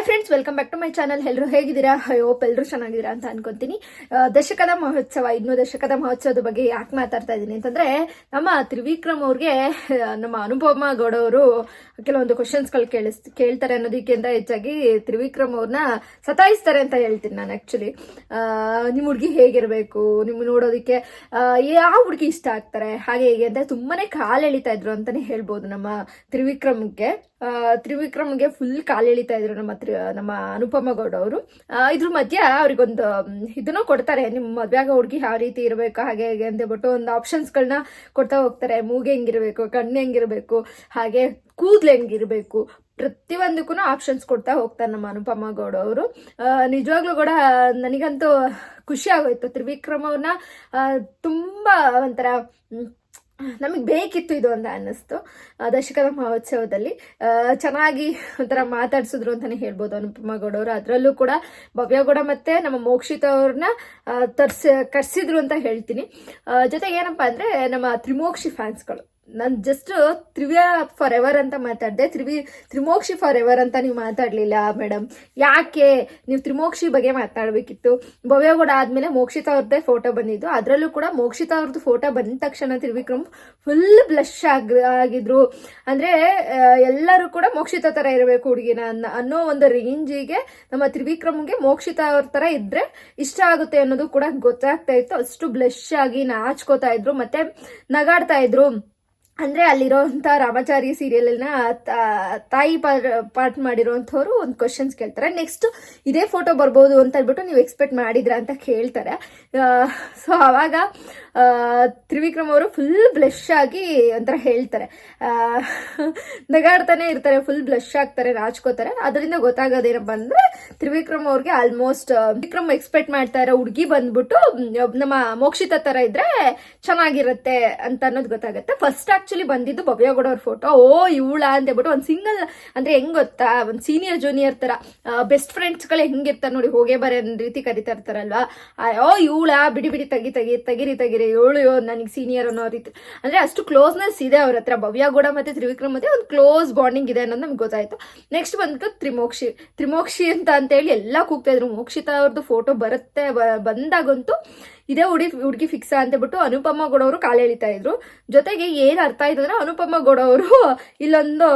Hi friends welcome back to my channel ಎಲ್ಲರೂ ಹೇಗಿದ್ದೀರಾ? Hope ಎಲ್ಲರೂ ಚೆನ್ನಾಗಿದ್ದೀರಾ ಅಂತ ಅನ್ಕೊಂತೀನಿ. ದಶಕದ ಮಹೋತ್ಸವ, ಇನ್ನೂ ದಶಕದ ಮಹೋತ್ಸವದ ಬಗ್ಗೆ ಯಾಕೆ ಮಾತಾಡ್ತಾ ಇದ್ದೀನಿ ಅಂತಂದ್ರೆ, ನಮ್ಮ ತ್ರಿವಿಕ್ರಮ್ ಅವ್ರಿಗೆ ನಮ್ಮ ಅನುಪಮ ಗೌಡ ಅವರು ಕೆಲವೊಂದು ಕ್ವಶನ್ಸ್ಗಳು ಕೇಳಿಸ್, ಕೇಳ್ತಾರೆ ಅನ್ನೋದಕ್ಕಿಂತ ಹೆಚ್ಚಾಗಿ ತ್ರಿವಿಕ್ರಮ್ ಅವ್ರನ್ನ ಸತಾಯಿಸ್ತಾರೆ ಅಂತ ಹೇಳ್ತೀನಿ ನಾನು ಆ್ಯಕ್ಚುಲಿ ನಿಮ್ಮ ಹುಡುಗಿ ಹೇಗಿರಬೇಕು? ನಿಮ್ಗೆ ನೋಡೋದಕ್ಕೆ ಯಾವ ಹುಡುಗಿ ಇಷ್ಟ ಆಗ್ತಾರೆ? ಹಾಗೆ ಹೇಗೆ? ಅಂತ ತುಂಬಾನೇ ಕಾಲು ಎಳಿತಾ ಇದ್ರು ಅಂತಾನೆ ಹೇಳ್ಬೋದು ನಮ್ಮ ತ್ರಿವಿಕ್ರಮ್ಗೆ. ತ್ರಿವಿಕ್ರಮ್ಗೆ ಫುಲ್ ಕಾಲು ಎಳಿತಾ ಇದ್ರು ನಮ್ಮ ತ್ರಿ, ನಮ್ಮ ಅನುಪಮ ಗೌಡ ಅವರು. ಇದ್ರ ಮಧ್ಯೆ ಅವ್ರಿಗೊಂದು ಇದನ್ನು ಕೊಡ್ತಾರೆ. ನಿಮ್ಮ ಮದ್ವೆಗ ಹುಡುಗಿ ಯಾವ ರೀತಿ ಇರಬೇಕು, ಹಾಗೆ ಹೇಗೆ ಅಂತ ಹೇಳ್ಬಿಟ್ಟು ಒಂದು ಆಪ್ಷನ್ಸ್ಗಳನ್ನ ಕೊಡ್ತಾ ಹೋಗ್ತಾರೆ. ಮೂಗೆ ಹೆಂಗಿರಬೇಕು, ಕಣ್ಣು ಹೆಂಗಿರಬೇಕು, ಹಾಗೆ ಕೂದಲು ಹೆಂಗಿರಬೇಕು. ಪ್ರತಿಯೊಂದಕ್ಕೂ ಆಪ್ಷನ್ಸ್ ಕೊಡ್ತಾ ಹೋಗ್ತಾರೆ ನಮ್ಮ ಅನುಪಮ ಗೌಡ ಅವರು. ನಿಜವಾಗ್ಲೂ ಕೂಡ ನನಗಂತೂ ಖುಷಿ ಆಗೋಯ್ತು. ತ್ರಿವಿಕ್ರಮ್ ಅವ್ರನ್ನ ತುಂಬಾ ಒಂಥರ ನಮಗೆ ಬೇಕಿತ್ತು ಇದು ಅಂತ ಅನ್ನಿಸ್ತು. ದಶಕದ ಮಹೋತ್ಸವದಲ್ಲಿ. ಚೆನ್ನಾಗಿ ಒಂಥರ ಮಾತಾಡ್ಸಿದ್ರು ಅಂತಾನೆ ಹೇಳ್ಬೋದು ಅನುಪಮ ಗೌಡವರು ಅದರಲ್ಲೂ ಕೂಡ ಭವ್ಯಗೌಡ ಮತ್ತೆ ನಮ್ಮ ಮೋಕ್ಷಿತ ಅವ್ರನ್ನ ತರ್ಸ, ಕರ್ಸಿದ್ರು ಅಂತ ಹೇಳ್ತೀನಿ. ಜೊತೆಗೆ ಏನಪ್ಪಾ ಅಂದ್ರೆ ನಮ್ಮ ತ್ರಿಮೋಕ್ಷಿ ಫ್ಯಾನ್ಸ್ಗಳು ನಾನು ಜಸ್ಟ್ ತ್ರಿವ್ಯ ಫಾರ್ ಎವರ್ ಅಂತ ಮಾತಾಡಿದೆ. ತ್ರಿವಿ, ತ್ರಿಮೋಕ್ಷಿ ಫಾರ್ ಎವರ್ ಅಂತ ನೀವು ಮಾತಾಡಲಿಲ್ಲ ಮೇಡಮ್ ಯಾಕೆ? ನೀವು ತ್ರಿಮೋಕ್ಷಿ ಬಗ್ಗೆ ಮಾತಾಡಬೇಕಿತ್ತು. ಭವ್ಯಗೌಡ ಆದ್ಮೇಲೆ ಮೋಕ್ಷಿತ ಅವ್ರದ್ದೇ ಫೋಟೋ ಬಂದಿದ್ದು. ಅದರಲ್ಲೂ ಕೂಡ ಮೋಕ್ಷಿತ ಅವ್ರದ್ದು ಫೋಟೋ ಬಂದ ತಕ್ಷಣ ತ್ರಿವಿಕ್ರಮ್ ಫುಲ್ ಬ್ಲಶ್ ಆಗ, ಆಗಿದ್ರು. ಅಂದರೆ ಎಲ್ಲರೂ ಕೂಡ ಮೋಕ್ಷಿತ ಥರ ಇರಬೇಕು ಹುಡುಗಿನ ಅನ್ನ- ಒಂದು ರೇಂಜಿಗೆ ನಮ್ಮ ತ್ರಿವಿಕ್ರಮ್ಗೆ ಮೋಕ್ಷಿತ ಅವ್ರ ಥರ ಇದ್ದರೆ ಇಷ್ಟ ಆಗುತ್ತೆ ಅನ್ನೋದು ಕೂಡ ಗೊತ್ತಾಗ್ತಾ ಇತ್ತು. ಅಷ್ಟು ಬ್ಲಶ್ ಆಗಿ ನಾಚ್ಕೋತಾ ಇದ್ರು. ಮತ್ತೆ ನಗಾಡ್ತಾ ಇದ್ರು. ಅಂದ್ರೆ ಅಲ್ಲಿರೋಂಥ ರಾಮಾಚಾರಿ ಸೀರಿಯಲ್ನ ತಾಯಿ ಪಾರ್ಟ್ ಮಾಡಿರೋಂಥವ್ರು ಒಂದು ಕ್ವಶನ್ಸ್ ಕೇಳ್ತಾರೆ. ನೆಕ್ಸ್ಟ್ ಇದೇ ಫೋಟೋ ಬರ್ಬೋದು ಅಂತ ಹೇಳ್ಬಿಟ್ಟು ನೀವು ಎಕ್ಸ್ಪೆಕ್ಟ್ ಮಾಡಿದ್ರ ಅಂತ ಕೇಳ್ತಾರೆ. ಸೊ ಅವಾಗ ತ್ರಿವಿಕ್ರಮ್ ಅವರು ಫುಲ್ ಬ್ಲಶ್ ಆಗಿ ಒಂಥರ ಹೇಳ್ತಾರೆ. ನಗಾಡ್ತಾನೆ ಇರ್ತಾರೆ ಫುಲ್ ಬ್ಲಶ್ ಆಗ್ತಾರೆ ರಾಜ್ಕೋತಾರೆ ಅದರಿಂದ ಗೊತ್ತಾಗೋದೇನಪ್ಪ ಅಂದ್ರೆ ತ್ರಿವಿಕ್ರಮ್ ಅವ್ರಿಗೆ ಆಲ್ಮೋಸ್ಟ್ ವಿಕ್ರಮ್ ಎಕ್ಸ್ಪೆಕ್ಟ್ ಮಾಡ್ತಾ ಇರೋ ಹುಡುಗಿ ಬಂದ್ಬಿಟ್ಟು ನಮ್ಮ ಮೋಕ್ಷಿತ ತರ ಇದ್ರೆ ಚೆನ್ನಾಗಿರುತ್ತೆ ಅಂತ ಅನ್ನೋದು ಗೊತ್ತಾಗುತ್ತೆ. ಫಸ್ಟ್ ಆಕ್ಚುಲಿ ಬಂದಿದ್ದು ಭವ್ಯಗೌಡ ಅವ್ರ ಫೋಟೋ ಓ, ಇವಳ ಅಂತ ಹೇಳ್ಬಿಟ್ಟು ಒಂದು ಸಿಂಗಲ್ ಅಂದ್ರೆ ಹೆಂಗ್ ಗೊತ್ತಾ? ಒಂದು ಸೀನಿಯರ್ ಜೂನಿಯರ್ ತರ ಬೆಸ್ಟ್ ಫ್ರೆಂಡ್ಸ್ಗಳು ಹೆಂಗಿರ್ತಾರೆ ನೋಡಿ, ಹೋಗೇ ಬರೋ ರೀತಿ ಕರಿತಾ ಇರ್ತಾರಲ್ವಾ? ಓ, ಇವಳ ಬಿಡಿ ಬಿಡಿ ತೆಗಿ ತೆಗಿ ತಗಿರಿ ತೆಗಿರಿ ಇವಳು ನನಗೆ ಸೀನಿಯರ್ ಅನ್ನೋ ರೀತಿ. ಅಂದ್ರೆ ಅಷ್ಟು ಕ್ಲೋಸ್ನೆಸ್ ಇದೆ ಅವ್ರ ಹತ್ರ. ಭವ್ಯಗೌಡ ಮತ್ತೆ ತ್ರಿವಿಕ್ರಮ್ ಮತ್ತೆ ಒಂದು ಕ್ಲೋಸ್ ಬಾಂಡಿಂಗ್ ಇದೆ ಅನ್ನೋದು ನಮ್ಗೆ ಗೊತ್ತಾಯ್ತು. ನೆಕ್ಸ್ಟ್ ಬಂದ್ಬಿಟ್ಟು ತ್ರಿಮೋಕ್ಷಿ. ತ್ರಿಮೋಕ್ಷಿ ಅಂತ ಅಂತೇಳಿ ಎಲ್ಲ ಕೂಗ್ತಾ ಇದ್ರು. ಮೋಕ್ಷಿತ ಅವ್ರದ್ದು ಫೋಟೋ ಬರುತ್ತೆ. ಬಂದಾಗಂತೂ ಇದೇ ಹುಡಿ ಹುಡುಗಿ ಫಿಕ್ಸ್ ಅಂತ ಬಿಟ್ಟು ಅನುಪಮ ಗೌಡ ಅವರು ಎಳಿತಾ ಇದ್ರು. ಜೊತೆಗೆ ಏನ್ ಅರ್ಥ ಆಯ್ತು ಅಂದ್ರೆ ಅನುಪಮ ಗೌಡ ಅವರು ಇಲ್ಲೊಂದು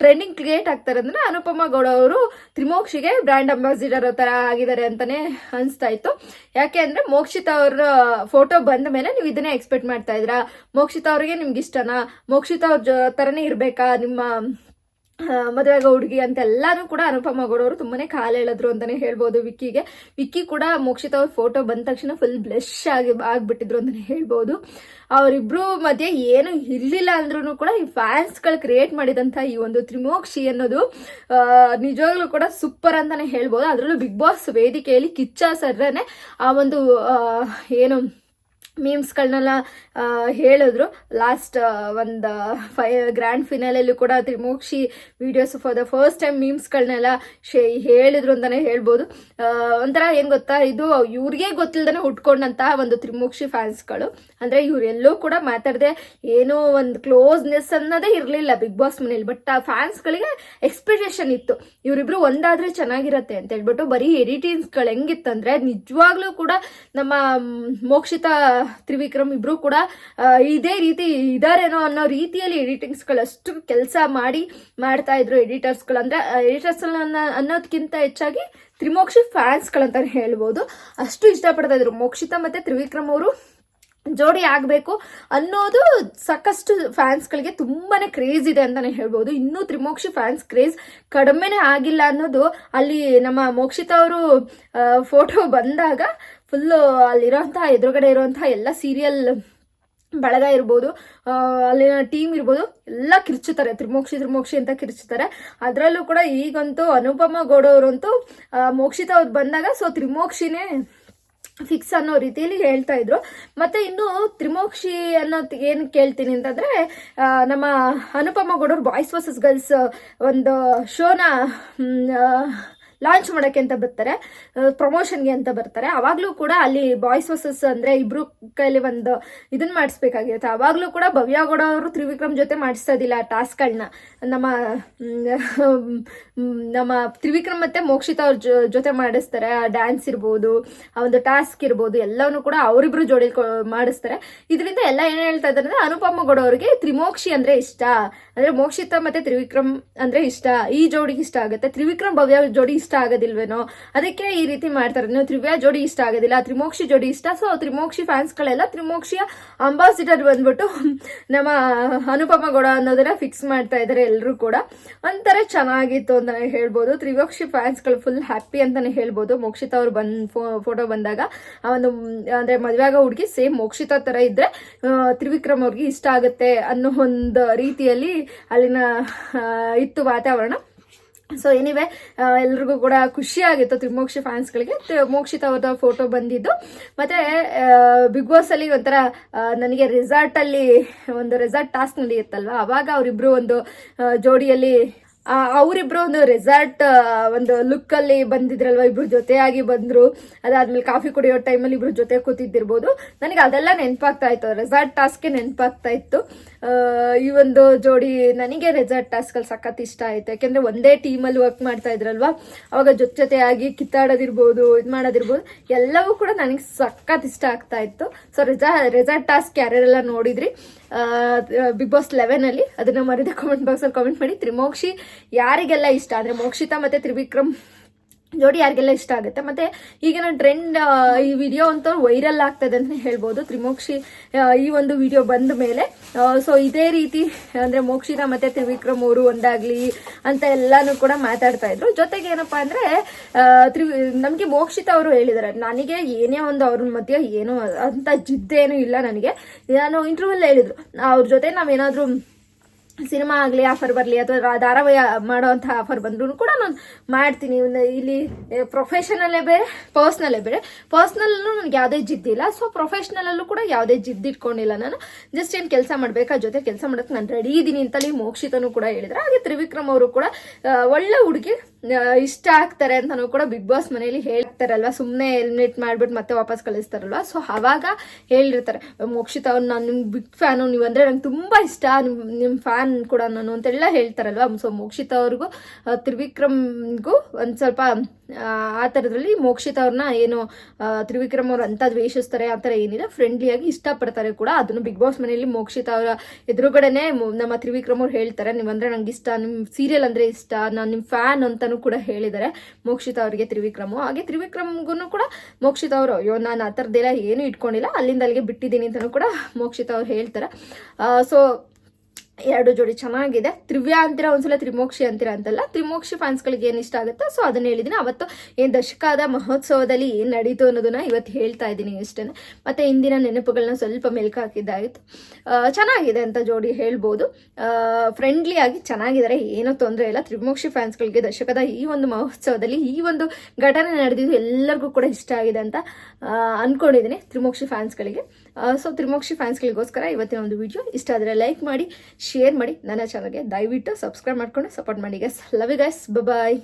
ಟ್ರೆಂಡಿಂಗ್ ಕ್ರಿಯೇಟ್ ಆಗ್ತಾರೆ ಅಂದ್ರೆ ಅನುಪಮ ಗೌಡ ಅವರು ತ್ರಿಮೋಕ್ಷಿಗೆ ಬ್ರ್ಯಾಂಡ್ ಅಂಬಾಸಿಡರ್ ತರ ಆಗಿದ್ದಾರೆ ಅಂತಾನೆ ಅನ್ಸ್ತಾ ಇತ್ತು. ಯಾಕೆ ಅಂದ್ರೆ ಮೋಕ್ಷಿತ ಅವರ ಫೋಟೋ ಬಂದ ಮೇಲೆ ನೀವು ಇದನ್ನೇ ಎಕ್ಸ್ಪೆಕ್ಟ್ ಮಾಡ್ತಾ ಇದ್ರಾ ಮೋಕ್ಷಿತ ಅವ್ರಿಗೆ ನಿಮ್ಗೆ ಇಷ್ಟನಾ? ಮೋಕ್ಷಿತ ಅವ್ರ ತರನೇ ಇರ್ಬೇಕಾ ನಿಮ್ಮ ಮದುವೆಗ ಹುಡುಗಿ ಅಂತ ಎಲ್ಲಾನು ಕೂಡ ಅನುಪಮ ಗೌಡವರು ತುಂಬಾನೇ ಕಾಲು ಹೇಳಿದ್ರು ಅಂತಾನೆ ಹೇಳ್ಬೋದು ವಿಕ್ಕಿಗೆ. ವಿಕ್ಕಿ ಕೂಡ ಮೋಕ್ಷಿತ ಅವ್ರ ಫೋಟೋ ಬಂದ ತಕ್ಷಣ ಫುಲ್ ಬ್ಲಶ್ ಆಗಿ, ಆಗ್ಬಿಟ್ಟಿದ್ರು ಅಂತಾನೆ ಹೇಳ್ಬೋದು. ಅವರಿಬ್ರು ಮಧ್ಯೆ ಏನು ಇರ್ಲಿಲ್ಲ ಅಂದ್ರೂ ಕೂಡ ಈ ಫ್ಯಾನ್ಸ್ಗಳು ಕ್ರಿಯೇಟ್ ಮಾಡಿದಂಥ ಈ ಒಂದು ತ್ರಿಮೋಕ್ಷಿ ಅನ್ನೋದು ನಿಜವಾಗ್ಲೂ ಕೂಡ ಸೂಪರ್ ಅಂತಾನೆ ಹೇಳ್ಬೋದು. ಅದರಲ್ಲೂ ಬಿಗ್ ಬಾಸ್ ವೇದಿಕೆಯಲ್ಲಿ ಕಿಚ್ಚ ಸರ್ರನೆ ಆ ಒಂದು ಏನು ಮೀಮ್ಸ್ಗಳನ್ನೆಲ್ಲ ಹೇಳಿದ್ರು. ಲಾಸ್ಟ್ ಒಂದು ಫೈ ಗ್ರ್ಯಾಂಡ್ ಫಿನಾಲಲ್ಲೂ ಕೂಡ Trimokshi videos for the first time ಮೀಮ್ಸ್ಗಳನ್ನೆಲ್ಲ ಶೇ, ಹೇಳಿದ್ರು ಅಂತಾನೆ ಹೇಳ್ಬೋದು. ಒಂಥರ ಏನ್ ಗೊತ್ತಾ, ಇದು ಇವ್ರಿಗೆ ಗೊತ್ತಿಲ್ದೇ ಹುಟ್ಕೊಂಡಂತಹ ಒಂದು ತ್ರಿಮೋಕ್ಷಿ ಫ್ಯಾನ್ಸ್ಗಳು ಅಂದ್ರೆ ಇವರೆಲ್ಲೂ ಕೂಡ ಮಾತಾಡದೆ ಏನೋ ಒಂದು ಕ್ಲೋಸ್ನೆಸ್ ಅನ್ನೋದೇ ಇರಲಿಲ್ಲ ಬಿಗ್ ಬಾಸ್ ಮನೇಲಿ ಬಟ್ ಆ ಫ್ಯಾನ್ಸ್ಗಳಿಗೆ ಎಕ್ಸ್ಪೆಕ್ಟೇಷನ್ ಇತ್ತು. ಇವರಿಬ್ರು ಒಂದಾದ್ರೆ ಚೆನ್ನಾಗಿರತ್ತೆ ಅಂತ ಹೇಳ್ಬಿಟ್ಟು ಬರೀ ಎಡಿಟಿಂಗ್ಸ್ಗಳು ಹೆಂಗಿತ್ತಂದ್ರೆ ನಿಜವಾಗ್ಲೂ ಕೂಡ ನಮ್ಮ ಮೋಕ್ಷಿತ ತ್ರಿವಿಕ್ರಮ್ ಇಬ್ರು ಕೂಡ ಇದೇ ರೀತಿ ಇದಾರೇನೋ ಅನ್ನೋ ರೀತಿಯಲ್ಲಿ ಎಡಿಟಿಂಗ್ಸ್ಗಳಷ್ಟು ಕೆಲಸ ಮಾಡಿ ಮಾಡ್ತಾ ಇದ್ರು ಎಡಿಟರ್ಸ್ಗಳು. ಅಂದ್ರೆ ಎಡಿಟರ್ಸ್ ಅನ್ನೋದಕ್ಕಿಂತ ಹೆಚ್ಚಾಗಿ ತ್ರಿಮೋಕ್ಷಿ ಫ್ಯಾನ್ಸ್ಗಳಂತಾನೆ ಹೇಳ್ಬೋದು. ಅಷ್ಟು ಇಷ್ಟಪಡ್ತಾ ಇದ್ರು. ಮೋಕ್ಷಿತಾ ಮತ್ತೆ ತ್ರಿವಿಕ್ರಮ್ ಅವರು ಜೋಡಿ ಆಗಬೇಕು ಅನ್ನೋದು ಸಾಕಷ್ಟು ಫ್ಯಾನ್ಸ್ಗಳಿಗೆ ತುಂಬಾನೇ ಕ್ರೇಜ್ ಇದೆ ಅಂತಾನೆ ಹೇಳ್ಬೋದು. ಇನ್ನೂ ತ್ರಿಮೋಕ್ಷಿ ಫ್ಯಾನ್ಸ್ ಕ್ರೇಜ್ ಕಡಿಮೆನೇ ಆಗಿಲ್ಲ ಅನ್ನೋದು ಅಲ್ಲಿ ನಮ್ಮ ಮೋಕ್ಷಿತ ಅವರು ಫೋಟೋ ಬಂದಾಗ ಫುಲ್ಲು ಅಲ್ಲಿರೋಂಥ ಎದುರುಗಡೆ ಇರುವಂತಹ ಎಲ್ಲ ಸೀರಿಯಲ್ ಬಳಗ ಇರ್ಬೋದು ಅಲ್ಲಿನ ಟೀಮ್ ಇರ್ಬೋದು ಎಲ್ಲ ಕಿರ್ಚುತ್ತಾರೆ. ತ್ರಿಮೋಕ್ಷಿ ತ್ರಿಮೋಕ್ಷಿ ಅಂತ ಕಿರ್ಚುತ್ತಾರೆ. ಅದರಲ್ಲೂ ಕೂಡ ಈಗಂತೂ ಅನುಪಮ ಗೌಡ ಅವರಂತೂ ಆ, ಮೋಕ್ಷಿತ ಅವ್ರು ಬಂದಾಗ ಸೊ ತ್ರಿಮೋಕ್ಷಿನೇ ಫಿಕ್ಸ್ ಅನ್ನೋ ರೀತಿಯಲ್ಲಿ ಹೇಳ್ತಾ ಇದ್ರು. ಮತ್ತೆ ಇನ್ನು ತ್ರಿಮೋಕ್ಷಿ ಅನ್ನೋ ಏನು ಕೇಳ್ತೀನಿ ಅಂತಂದ್ರೆ ನಮ್ಮ ಅನುಪಮ ಗೌಡವ್ರು ಬಾಯ್ಸ್ ವರ್ಸಸ್ ಗರ್ಲ್ಸ್ ಒಂದು ಶೋನ ಲಾಂಚ್ ಮಾಡೋಕ್ಕೆ ಅಂತ ಬರ್ತಾರೆ ಪ್ರಮೋಷನ್ಗೆ ಅಂತ ಬರ್ತಾರೆ. ಅವಾಗಲೂ ಕೂಡ ಅಲ್ಲಿ ಬಾಯ್ಸ್ ವರ್ಸಸ್ ಅಂದರೆ ಇಬ್ರು ಕೈಲಿ ಒಂದು ಇದನ್ನ ಮಾಡಿಸ್ಬೇಕಾಗಿರುತ್ತೆ. ಅವಾಗಲೂ ಕೂಡ ಭವ್ಯ ಗೌಡ ಅವರು ತ್ರಿವಿಕ್ರಮ್ ಜೊತೆ ಮಾಡಿಸ್ತಾ ಆ ಟಾಸ್ಕ್ಗಳನ್ನ ನಮ್ಮ ನಮ್ಮ ತ್ರಿವಿಕ್ರಮ್ ಮತ್ತೆ ಮೋಕ್ಷಿತ ಅವ್ರ ಜೊತೆ ಮಾಡಿಸ್ತಾರೆ. ಆ ಡ್ಯಾನ್ಸ್ ಇರ್ಬೋದು, ಆ ಒಂದು ಟಾಸ್ಕ್ ಇರ್ಬೋದು ಎಲ್ಲವನ್ನೂ ಕೂಡ ಅವರಿಬ್ರು ಜೋಡಿ ಮಾಡಿಸ್ತಾರೆ. ಇದರಿಂದ ಎಲ್ಲ ಏನು ಹೇಳ್ತಾ ಇದ್ದಾರೆ ಅಂದ್ರೆ ಅನುಪಮ ಗೌಡ ಅವರಿಗೆ ತ್ರಿಮೋಕ್ಷಿ ಅಂದ್ರೆ ಇಷ್ಟ. ಅಂದ್ರೆ ಮೋಕ್ಷಿತ ಮತ್ತೆ ತ್ರಿವಿಕ್ರಮ್ ಅಂದ್ರೆ ಇಷ್ಟ. ಈ ಜೋಡಿಗೆ ಇಷ್ಟ ಆಗುತ್ತೆ. ತ್ರಿವಿಕ್ರಮ್ ಭವ್ಯ ಜೋಡಿ ಇಷ್ಟ ಆಗೋದಿಲ್ವೇನೋ ಅದಕ್ಕೆ ಈ ರೀತಿ ಮಾಡ್ತಾರೆ. ನೀವು ತ್ರಿವ್ಯ ಜೋಡಿ ಇಷ್ಟ ಆಗೋದಿಲ್ಲ. ತ್ರಿಮೋಕ್ಷಿ ಜೋಡಿ ಇಷ್ಟ. ಸೊ ತ್ರಿಮೋಕ್ಷಿ ಫ್ಯಾನ್ಸ್ಗಳೆಲ್ಲ ತ್ರಿಮೋಕ್ಷಿಯ ಅಂಬಾಸಿಡರ್ ಬಂದ್ಬಿಟ್ಟು ನಮ್ಮ ಅನುಪಮ ಗೌಡ ಅನ್ನೋದನ್ನ ಫಿಕ್ಸ್ ಮಾಡ್ತಾ ಇದ್ದಾರೆ ಎಲ್ಲರೂ ಕೂಡ. ಒಂಥರ ಚೆನ್ನಾಗಿತ್ತು ಅಂತ ಹೇಳ್ಬೋದು. ತ್ರಿಮೋಕ್ಷಿ ಫ್ಯಾನ್ಸ್ಗಳು ಫುಲ್ ಹ್ಯಾಪಿ ಅಂತಾನೆ ಹೇಳ್ಬೋದು. ಮೋಕ್ಷಿತ ಅವ್ರು ಬಂದ್ ಫೋಟೋ ಬಂದಾಗ ಆ ಒಂದು, ಅಂದ್ರೆ ಮದುವೆ ಆಗೋ ಹುಡುಗಿ ಸೇಮ್ ಮೋಕ್ಷಿತ ತರ ಇದ್ರೆ ತ್ರಿವಿಕ್ರಮ್ ಅವ್ರಿಗೆ ಇಷ್ಟ ಆಗುತ್ತೆ ಅನ್ನೋ ಒಂದು ರೀತಿಯಲ್ಲಿ ಅಲ್ಲಿನ ಇತ್ತು ವಾತಾವರಣ. ಸೊ ಎನಿವೆ ಎಲ್ರಿಗೂ ಕೂಡ ಖುಷಿ ಆಗಿತ್ತು ತ್ರಿಮೋಕ್ಷಿ ಫ್ಯಾನ್ಸ್ಗಳಿಗೆ ಮೋಕ್ಷಿತ ಅವರ ಫೋಟೋ ಬಂದಿದ್ದು. ಮತ್ತೆ ಬಿಗ್ ಬಾಸ್ ಅಲ್ಲಿ ಒಂಥರ ನನಗೆ ರೆಸಾರ್ಟ್ ಅಲ್ಲಿ, ಒಂದು ರೆಸಾರ್ಟ್ ಟಾಸ್ಕ್ ನಡೆಯುತ್ತಲ್ವಾ? ಅವಾಗ ಅವರಿಬ್ರು ಒಂದು ಜೋಡಿಯಲ್ಲಿ ಅವರಿಬ್ರು ಒಂದು ರೆಸಾರ್ಟ್ ಒಂದು ಲುಕ್ ಅಲ್ಲಿ ಬಂದಿದ್ರಲ್ವ ಇಬ್ರು ಜೊತೆಯಾಗಿ ಬಂದ್ರು. ಅದಾದ್ಮೇಲೆ ಕಾಫಿ ಕುಡಿಯೋ ಟೈಮಲ್ಲಿ ಇಬ್ರು ಜೊತೆ ಕೂತಿದ್ದಿರ್ಬೋದು. ನನಗೆ ಅದೆಲ್ಲ ನೆನಪಾಗ್ತಾ ಇತ್ತು. ರೆಸಾರ್ಟ್ ಟಾಸ್ಕ್ಗೆ ನೆನಪಾಗ್ತಾ ಇತ್ತು. ಈ ಒಂದು ಜೋಡಿ ನನಗೆ ರೆಸಾರ್ಟ್ ಟಾಸ್ಕಲ್ಲಿ ಸಖತ್ ಇಷ್ಟ ಆಯ್ತು. ಯಾಕೆಂದ್ರೆ ಒಂದೇ ಟೀಮಲ್ಲಿ ವರ್ಕ್ ಮಾಡ್ತಾ ಇದ್ರಲ್ವಾ? ಅವಾಗ ಜೊತೆ ಜೊತೆಯಾಗಿ ಕಿತ್ತಾಡೋದಿರ್ಬೋದು, ಇದು ಮಾಡೋದಿರ್ಬೋದು, ಎಲ್ಲವೂ ಕೂಡ ನನಗೆ ಸಖತ್ ಇಷ್ಟ ಆಗ್ತಾ ಇತ್ತು. ಸೊ ರೆಸಾ ರೆಸಾರ್ಟ್ ಟಾಸ್ಕ್ ಯಾರ್ಯಾರೆಲ್ಲ ನೋಡಿದ್ರಿ ಬಿಗ್ ಬಾಸ್ ಲೆವೆನ್ ಅಲ್ಲಿ, ಅದನ್ನ ಮರಿದ ಕಾಮೆಂಟ್ ಬಾಕ್ಸ್ ಅಲ್ಲಿ ಕಾಮೆಂಟ್ ಮಾಡಿ. ತ್ರಿಮೋಕ್ಷಿ ಯಾರಿಗೆಲ್ಲ ಇಷ್ಟ? ಅಂದ್ರೆ ಮೋಕ್ಷಿತಾ ಮತ್ತೆ ತ್ರಿವಿಕ್ರಮ್ ಜೋಡಿ ಯಾರಿಗೆಲ್ಲ ಇಷ್ಟ ಆಗುತ್ತೆ? ಮತ್ತೆ ಈಗಿನ ಟ್ರೆಂಡ್ ಈ ವಿಡಿಯೋ ಅಂತ ವೈರಲ್ ಆಗ್ತದೆ ಅಂತ ಹೇಳ್ಬೋದು. ತ್ರಿಮೋಕ್ಷಿ ಈ ಒಂದು ವಿಡಿಯೋ ಬಂದ ಮೇಲೆ ಸೊ ಇದೇ ರೀತಿ ಅಂದ್ರೆ ಮೋಕ್ಷಿತ ಮತ್ತೆ ತ್ರಿವಿಕ್ರಮ್ ಅವರು ಒಂದಾಗ್ಲಿ ಅಂತ ಎಲ್ಲಾನು ಕೂಡ ಮಾತಾಡ್ತಾ ಇದ್ರು. ಜೊತೆಗೆ ಏನಪ್ಪಾ ಅಂದ್ರೆ ಆ, ತ್ರಿ ನಮ್ಗೆ ಮೋಕ್ಷಿತ ಅವರು ಹೇಳಿದಾರೆ. ನನಗೆ ಏನೇ ಒಂದು ಅವ್ರ ಮಧ್ಯೆ ಏನು ಅಂತ ಜಿದ್ದೇನು ಇಲ್ಲ ನನಗೆ. ನಾನು ಇಂಟರ್ವ್ಯೂಲ್ ಹೇಳಿದ್ರು. ಅವ್ರ ಜೊತೆ ನಾವೇನಾದ್ರೂ ಸಿನಿಮಾ ಆಗಲಿ, ಆಫರ್ ಬರಲಿ ಅಥವಾ ಧಾರಾವಾಹಿ ಮಾಡೋವಂಥ ಆಫರ್ ಬಂದ್ರೂ ಕೂಡ ನಾನು ಮಾಡ್ತೀನಿ. ಇಲ್ಲಿ ಪ್ರೊಫೆಷನಲ್ಲೇ ಬೇರೆ ಪರ್ಸ್ನಲ್ಲೇ ಬೇರೆ. ಪರ್ಸ್ನಲ್ಲೂ ನನಗೆ ಯಾವುದೇ ಜಿದ್ದಿಲ್ಲ ಸೊ ಪ್ರೊಫೆಷ್ನಲಲ್ಲೂ ಕೂಡ ಯಾವುದೇ ಜಿದ್ದಿಟ್ಕೊಂಡಿಲ್ಲ ನಾನು. ಜಸ್ಟ್ ಏನು ಕೆಲಸ ಮಾಡಬೇಕಾ ಜೊತೆ ಕೆಲಸ ಮಾಡೋಕ್ಕೆ ನಾನು ರೆಡಿ ಇದ್ದೀನಿ ಅಂತಲೇ ಮೋಕ್ಷಿತನು ಕೂಡ ಹೇಳಿದ್ರೆ. ಹಾಗೆ ತ್ರಿವಿಕ್ರಮ್ ಅವರು ಕೂಡ ಒಳ್ಳೆ ಹುಡುಗಿ ಇಷ್ಟ ಆಗ್ತಾರೆ ಅಂತನೂ ಕೂಡ ಬಿಗ್ ಬಾಸ್ ಮನೆಯಲ್ಲಿ ಹೇಳ್ತಾರಲ್ವ? ಸುಮ್ಮನೆ ಎಲಿಮಿನೇಟ್ ಮಾಡಿಬಿಟ್ಟು ಮತ್ತೆ ವಾಪಸ್ ಕಳಿಸ್ತಾರಲ್ವ? ಸೊ ಅವಾಗ ಹೇಳಿರ್ತಾರೆ, ಮೋಕ್ಷಿತ ಅವ್ರು ನಾನು ನಿಮ್ಮ ಬಿಗ್ ಫ್ಯಾನು ನೀವು ಅಂದರೆ ನಂಗೆ ತುಂಬ ಇಷ್ಟ. ನಿಮ್ಮ ನಿಮ್ಮ ಫ್ಯಾನ್ ಕೂಡ ನಾನು ಅಂತೆಲ್ಲ ಹೇಳ್ತಾರಲ್ವ? ಸೊ ಮೋಕ್ಷಿತ ಅವ್ರಿಗೂ ತ್ರಿವಿಕ್ರಮ್ಗೂ ಒಂದು ಸ್ವಲ್ಪ ಆ, ಥರದ್ರಲ್ಲಿ ಮೋಕ್ಷಿತ ಅವ್ರನ್ನ ಏನು ತ್ರಿವಿಕ್ರಮ್ ಅವ್ರು ಅಂತ ದ್ವೇಷಿಸ್ತಾರೆ ಆ ಥರ ಏನಿಲ್ಲ. ಫ್ರೆಂಡ್ಲಿಯಾಗಿ ಇಷ್ಟಪಡ್ತಾರೆ ಕೂಡ. ಅದನ್ನು ಬಿಗ್ ಬಾಸ್ ಮನೆಯಲ್ಲಿ ಮೋಕ್ಷಿತ ಅವರ ಎದುರುಗಡೆನೆ ನಮ್ಮ ತ್ರಿವಿಕ್ರಮ್ ಅವ್ರು ಹೇಳ್ತಾರೆ. ನೀವಂದ್ರೆ ನಂಗೆ ಇಷ್ಟ. ನಿಮ್ಮ ಸೀರಿಯಲ್ ಅಂದ್ರೆ ಇಷ್ಟ. ನಾನು ನಿಮ್ಮ ಫ್ಯಾನ್ ಅಂತಾನು ಕೂಡ ಹೇಳಿದ್ದಾರೆ ಮೋಕ್ಷಿತ ಅವರಿಗೆ ತ್ರಿವಿಕ್ರಮ್. ಹಾಗೆ ತ್ರಿವಿಕ್ರಮ್ಗೂ ಕೂಡ ಮೋಕ್ಷಿತ ಅವರು ಅಯ್ಯೋ ನಾನು ಆ ಥರದ್ದೆಲ್ಲ ಏನು ಇಟ್ಕೊಂಡಿಲ್ಲ. ಅಲ್ಲಿಂದ ಅಲ್ಲಿಗೆ ಬಿಟ್ಟಿದ್ದೀನಿ ಅಂತಲೂ ಕೂಡ ಮೋಕ್ಷಿತ ಅವ್ರು ಹೇಳ್ತಾರೆ. ಸೊ ಎರಡು ಜೋಡಿ ಚೆನ್ನಾಗಿದೆ. ತ್ರಿವ್ಯ ಅಂತೀರ, ಒಂದ್ಸಲ ತ್ರಿಮೋಕ್ಷಿ ಅಂತೀರ ಅಂತಲ್ಲ, ತ್ರಿಮೋಕ್ಷಿ ಫ್ಯಾನ್ಸ್ಗಳಿಗೆ ಏನು ಇಷ್ಟ ಆಗುತ್ತೆ ಸೊ ಅದನ್ನ ಹೇಳಿದ್ದೀನಿ ಅವತ್ತು ಏನು ದಶಕದ ಮಹೋತ್ಸವದಲ್ಲಿ ಏನು ನಡೀತು ಅನ್ನೋದನ್ನ ಇವತ್ತು ಹೇಳ್ತಾ ಇದ್ದೀನಿ ಇಷ್ಟೇ ಮತ್ತೆ ಇಂದಿನ ನೆನಪುಗಳನ್ನ ಸ್ವಲ್ಪ ಮೆಲ್ಕು ಹಾಕಿದ್ದಾಯ್ತು ಚೆನ್ನಾಗಿದೆ ಅಂತ ಜೋಡಿ ಹೇಳ್ಬೋದು. ಫ್ರೆಂಡ್ಲಿ ಆಗಿ ಚೆನ್ನಾಗಿದ್ದಾರೆ, ಏನೂ ತೊಂದರೆ ಇಲ್ಲ. ತ್ರಿಮೋಕ್ಷಿ ಫ್ಯಾನ್ಸ್ಗಳಿಗೆ ದಶಕದ ಈ ಒಂದು ಮಹೋತ್ಸವದಲ್ಲಿ ಈ ಒಂದು ಘಟನೆ ನಡೆದಿದ್ದು ಎಲ್ಲರಿಗೂ ಕೂಡ ಇಷ್ಟ ಆಗಿದೆ ಅಂತ ಅನ್ಕೊಂಡಿದ್ದೀನಿ ತ್ರಿಮೋಕ್ಷಿ ಫ್ಯಾನ್ಸ್ಗಳಿಗೆ ಸೊ ತ್ರಿಮೋಕ್ಷಿ ಫ್ಯಾನ್ಸ್ಗಳಿಗೋಸ್ಕರ ಇವತ್ತಿನ ಒಂದು ವಿಡಿಯೋ ಇಷ್ಟ ಆದರೆ ಲೈಕ್ ಮಾಡಿ ಶೇರ್ ಮಾಡಿ. ನನ್ನ ಚಾನಲ್ಗೆ ದಯವಿಟ್ಟು ಸಬ್ಸ್ಕ್ರೈಬ್ ಮಾಡ್ಕೊಂಡು ಸಪೋರ್ಟ್ ಮಾಡಿ guys love you guys bye